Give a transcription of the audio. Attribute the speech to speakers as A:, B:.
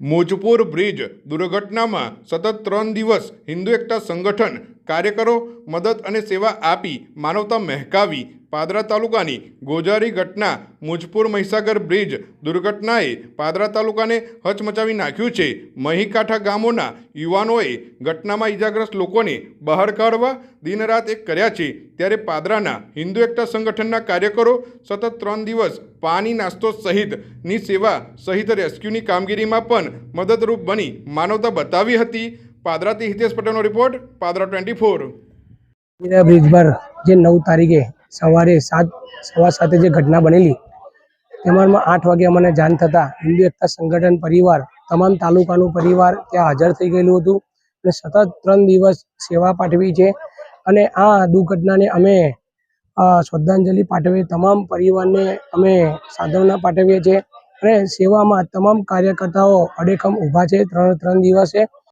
A: મોજપુર bridge દુર્ઘટનામાં સતત ત્રણ દિવસ હિન્દુ એકતા સંગઠન કાર્યકરો, મદદ અને સેવા આપી માનવતા મહેકાવી પાદરા તાલુકાની ગોજારી ઘટના મુજપુર મહીસાગર બ્રિજ દુર્ઘટનાએ પાદરા તાલુકાને હચમચાવી નાખ્યું છે. મહીકાંઠા ગામોના યુવાનોએ ઘટનામાં ઈજાગ્રસ્ત લોકોને બહાર કાઢવા દિનરાત એક કર્યા છે. ત્યારે પાદરાના હિન્દુ એકતા સંગઠનના કાર્યકરો સતત ત્રણ દિવસ પાણી નાસ્તો સહિતની સેવા સહિત રેસ્ક્યુની કામગીરીમાં પણ મદદરૂપ બની માનવતા બતાવી હતી. પાદરાથી હિતેશ પટેલનો report Padra twenty four.
B: Bridge પર જે નવ તારીખે સવારે સાત, સવા સાતે જે ઘટના બનેલી તેમાં આઠ વાગે અમને જાણ થતાં હિન્દુ એકતા સંગઠન પરિવાર, તમામ તાલુકાનું પરિવાર ત્યાં હાજર થઈ ગયેલું હતું અને સતત ત્રણ દિવસ સેવા પાઠવી છે. અને આ દુર્ઘટનાને અમે શ્રદ્ધાંજલિ પાઠવી તમામ પરિવારને અમે સાંત્વના પાઠવીએ છીએ. અને સેવામાં તમામ કાર્યકર્તાઓ અડેખમ ઊભા છે, ત્રણ ત્રણ દિવસે.